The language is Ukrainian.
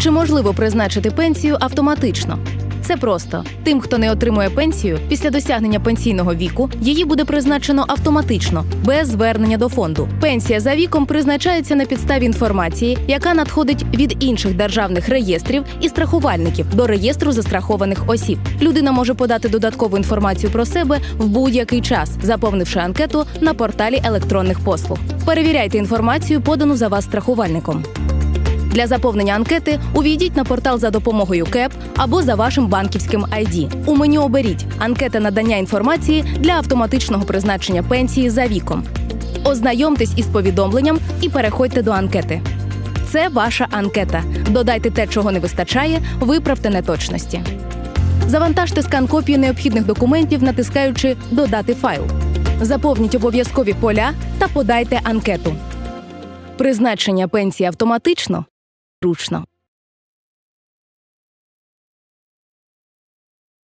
Чи можливо призначити пенсію автоматично? Це просто тим, хто не отримує пенсію після досягнення пенсійного віку, її буде призначено автоматично, без звернення до фонду. Пенсія за віком призначається на підставі інформації, яка надходить від інших державних реєстрів і страхувальників до реєстру застрахованих осіб. Людина може подати додаткову інформацію про себе в будь-який час, заповнивши анкету на порталі електронних послуг. Перевіряйте інформацію, подану за вас страхувальником. Для заповнення анкети увійдіть на портал за допомогою КЕП або за вашим банківським ID. У меню оберіть анкета надання інформації для автоматичного призначення пенсії за віком. Ознайомтесь із повідомленням і переходьте до анкети. Це ваша анкета. Додайте те, чого не вистачає, виправте неточності. Завантажте скан копії необхідних документів, натискаючи Додати файл. Заповніть обов'язкові поля та подайте анкету. Призначення пенсії автоматично ručno.